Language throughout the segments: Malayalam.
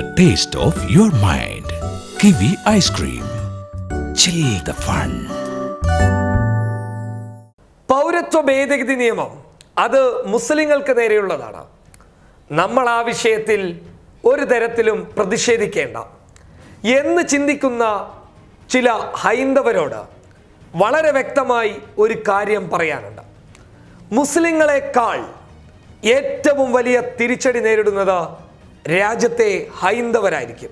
the taste of your mind. Kiwi ice cream. Chill the fun. പൗരത്വ ഭേദഗതി നിയമം അത് മുസ്ലിങ്ങൾക്ക് നേരെയുള്ളതാണ് നമ്മൾ ആ വിഷയത്തിൽ ഒരു തരത്തിലും പ്രതിഷേധിക്കേണ്ട എന്ന് ചിന്തിക്കുന്ന ചില ഹൈന്ദവരോട് വളരെ വ്യക്തമായി ഒരു കാര്യം പറയാനുണ്ട് മുസ്ലിങ്ങളെക്കാൾ ഏറ്റവും വലിയ തിരിച്ചടി നേരിടുന്നത് രാജ്യത്തെ ഹൈന്ദവരായിരിക്കും.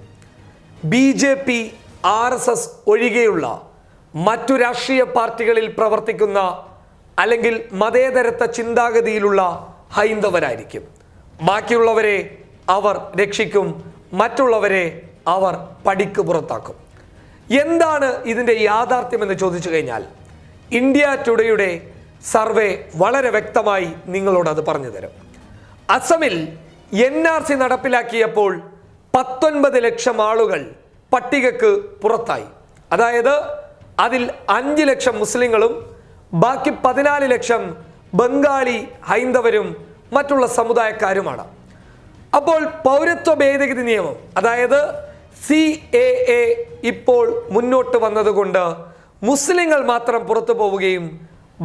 B J P R S S ഒഴികെയുള്ള മറ്റു രാഷ്ട്രീയ പാർട്ടികളിൽ പ്രവർത്തിക്കുന്ന അല്ലെങ്കിൽ മതേതരത്വ ചിന്താഗതിയിലുള്ള ഹൈന്ദവരായിരിക്കും. ബാക്കിയുള്ളവരെ അവർ രക്ഷിക്കും മറ്റുള്ളവരെ അവർ പടിക്ക് പുറത്താക്കും. എന്താണ് ഇതിന്റെ യാഥാർത്ഥ്യം എന്ന് ചോദിച്ചു കഴിഞ്ഞാൽ ഇന്ത്യ ടുഡേയുടെ സർവേ വളരെ വ്യക്തമായി നിങ്ങളോട് അത് പറഞ്ഞു തരും. അസമിൽ എൻ ആർ സി നടപ്പിലാക്കിയപ്പോൾ പത്തൊൻപത് ലക്ഷം ആളുകൾ പട്ടികക്ക് പുറത്തായി. അതായത് അതിൽ അഞ്ച് ലക്ഷം മുസ്ലിങ്ങളും ബാക്കി പതിനാല് ലക്ഷം ബംഗാളി ഹൈന്ദവരും മറ്റുള്ള സമുദായക്കാരുമാണ്. അപ്പോൾ പൗരത്വ ഭേദഗതി നിയമം അതായത് സി എ എ ഇപ്പോൾ മുന്നോട്ട് വന്നതുകൊണ്ട് മുസ്ലിങ്ങൾ മാത്രം പുറത്തു പോവുകയും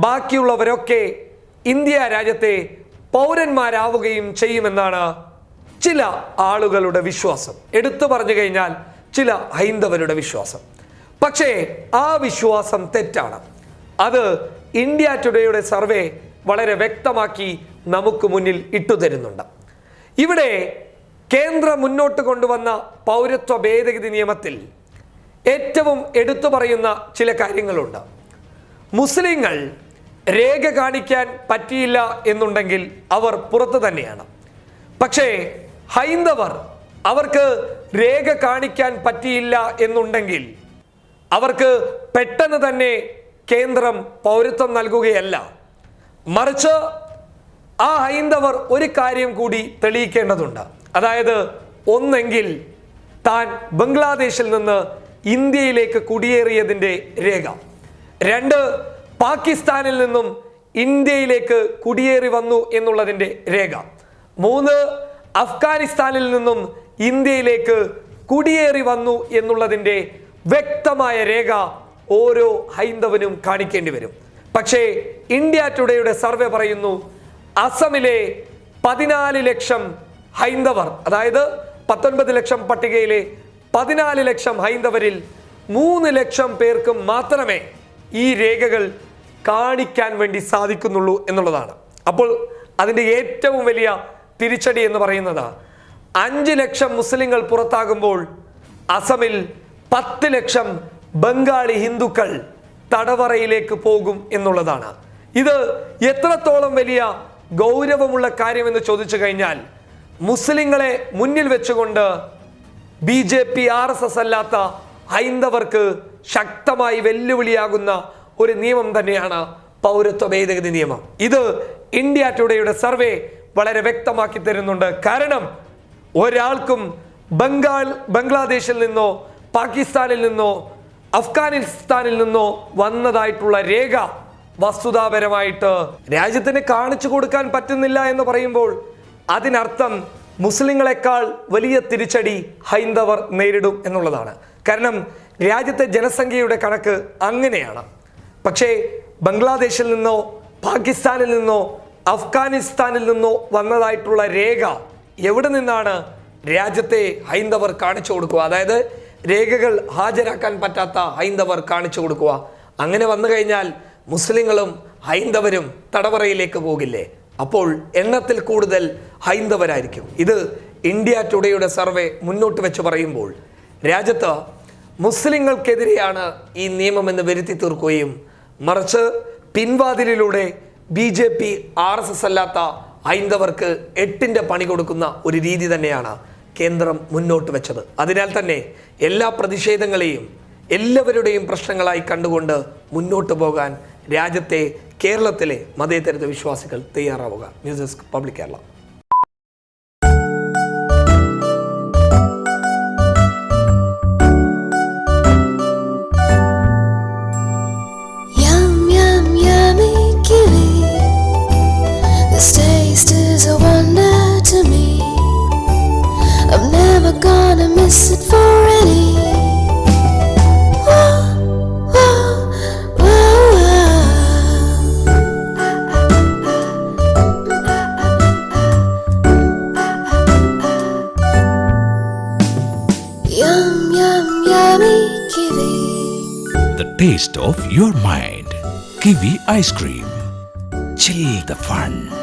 ബാക്കിയുള്ളവരൊക്കെ ഇന്ത്യ രാജ്യത്തെ പൗരന്മാരാവുകയും ചെയ്യുമെന്നാണ് ചില ആളുകളുടെ വിശ്വാസം. എടുത്തു പറഞ്ഞു കഴിഞ്ഞാൽ ചില ഹൈന്ദവരുടെ വിശ്വാസം. പക്ഷേ ആ വിശ്വാസം തെറ്റാണ്. അത് ഇന്ത്യ ടുഡേയുടെ സർവേ വളരെ വ്യക്തമാക്കി നമുക്ക് മുന്നിൽ ഇട്ടുതരുന്നുണ്ട് ഇവിടെ കേന്ദ്രം മുന്നോട്ട് കൊണ്ടുവന്ന പൗരത്വ ഭേദഗതി നിയമത്തിൽ ഏറ്റവും എടുത്തു പറയുന്ന ചില കാര്യങ്ങളുണ്ട്. മുസ്ലിങ്ങൾ രേഖ കാണിക്കാൻ പറ്റിയില്ല എന്നുണ്ടെങ്കിൽ അവർ പുറത്ത് തന്നെയാണ്. പക്ഷേ ഹൈന്ദവർ അവർക്ക് രേഖ കാണിക്കാൻ പറ്റിയില്ല എന്നുണ്ടെങ്കിൽ അവർക്ക് പെട്ടെന്ന് തന്നെ കേന്ദ്രം പൗരത്വം നൽകുകയല്ല. മറിച്ച് ആ ഹൈന്ദവർ ഒരു കാര്യം കൂടി തെളിയിക്കേണ്ടതുണ്ട്. അതായത് ഒന്നെങ്കിൽ താൻ ബംഗ്ലാദേശിൽ നിന്ന് ഇന്ത്യയിലേക്ക് കുടിയേറിയതിന്റെ രേഖ. രണ്ട് പാകിസ്ഥാനിൽ നിന്നും ഇന്ത്യയിലേക്ക് കുടിയേറി വന്നു എന്നുള്ളതിന്റെ രേഖ. മൂന്ന് അഫ്ഗാനിസ്ഥാനിൽ നിന്നും ഇന്ത്യയിലേക്ക് കുടിയേറി വന്നു എന്നുള്ളതിന്റെ വ്യക്തമായ രേഖ ഓരോ ഹൈന്ദവനും കാണിക്കേണ്ടി വരും. പക്ഷേ ഇന്ത്യ ടുഡേയുടെ സർവേ പറയുന്നു അസമിലെ പതിനാല് ലക്ഷം ഹൈന്ദവർ അതായത് പത്തൊൻപത് ലക്ഷം പട്ടികയിലെ പതിനാല് ലക്ഷം ഹൈന്ദവരിൽ മൂന്ന് ലക്ഷം പേർക്ക് മാത്രമേ ഈ രേഖകൾ കാണിക്കാൻ വേണ്ടി സാധിക്കുന്നുള്ളൂ എന്നുള്ളതാണ്. അപ്പോൾ അതിന്റെ ഏറ്റവും വലിയ തിരിച്ചടി എന്ന് പറയുന്നത് അഞ്ച് ലക്ഷം മുസ്ലിങ്ങൾ പുറത്താകുമ്പോൾ അസമിൽ പത്ത് ലക്ഷം ബംഗാളി ഹിന്ദുക്കൾ തടവറയിലേക്ക് പോകും എന്നുള്ളതാണ്. ഇത് എത്രത്തോളം വലിയ ഗൗരവമുള്ള കാര്യമെന്ന് ചോദിച്ചു കഴിഞ്ഞാൽ മുസ്ലിങ്ങളെ മുന്നിൽ വെച്ചുകൊണ്ട് B J P R S S അല്ലാത്ത ഹൈന്ദവർക്ക് ശക്തമായി വെല്ലുവിളിയാകുന്ന ഒരു നിയമം തന്നെയാണ് പൗരത്വ ഭേദഗതി നിയമം. ഇത് ഇന്ത്യ ടുഡേയുടെ സർവേ വളരെ വ്യക്തമാക്കി തരുന്നുണ്ട്. കാരണം ഒരാൾക്കും ബംഗാൾ ബംഗ്ലാദേശിൽ നിന്നോ പാകിസ്ഥാനിൽ നിന്നോ അഫ്ഗാനിസ്ഥാനിൽ നിന്നോ വന്നതായിട്ടുള്ള രേഖ വസ്തുതാപരമായിട്ട് രാജ്യത്തിന് കാണിച്ചു കൊടുക്കാൻ പറ്റുന്നില്ല എന്ന് പറയുമ്പോൾ അതിനർത്ഥം മുസ്ലിങ്ങളെക്കാൾ വലിയ തിരിച്ചടി ഹൈന്ദവർ നേരിടും എന്നുള്ളതാണ്. കാരണം രാജ്യത്തെ ജനസംഖ്യയുടെ കണക്ക് അങ്ങനെയാണ്. പക്ഷേ ബംഗ്ലാദേശിൽ നിന്നോ പാകിസ്ഥാനിൽ നിന്നോ അഫ്ഗാനിസ്ഥാനിൽ നിന്നോ വന്നതായിട്ടുള്ള രേഖ എവിടെ നിന്നാണ് രാജ്യത്തെ ഹൈന്ദവർ കാണിച്ചു കൊടുക്കുക? അതായത് രേഖകൾ ഹാജരാക്കാൻ പറ്റാത്ത ഹൈന്ദവർ കാണിച്ചു കൊടുക്കുക. അങ്ങനെ വന്നു കഴിഞ്ഞാൽ മുസ്ലിങ്ങളും ഹൈന്ദവരും തടവറയിലേക്ക് പോകില്ലേ? അപ്പോൾ എണ്ണത്തിൽ കൂടുതൽ ഹൈന്ദവരായിരിക്കും. ഇത് ഇന്ത്യ ടുഡേയുടെ സർവേ മുന്നോട്ട് വെച്ച് പറയുമ്പോൾ രാജ്യത്ത് മുസ്ലിങ്ങൾക്കെതിരെയാണ് ഈ നിയമമെന്ന് വരുത്തി തീർക്കുകയും മറിച്ച് പിൻവാതിലിലൂടെ B J P R S S അല്ലാത്ത ഹൈന്ദവർക്ക് എട്ടിന്റെ പണി കൊടുക്കുന്ന ഒരു രീതി തന്നെയാണ് കേന്ദ്രം മുന്നോട്ട് വെച്ചത്. അതിനാൽ തന്നെ എല്ലാ പ്രതിഷേധങ്ങളെയും എല്ലാവരുടെയും പ്രശ്നങ്ങളായി കണ്ടുകൊണ്ട് മുന്നോട്ട് പോകാൻ രാജ്യത്തെ കേരളത്തിലെ മതേതരത്വ വിശ്വാസികൾ തയ്യാറാവുക. News desk public Kerala. The taste of your mind. Kiwi ice cream. Chill the fun.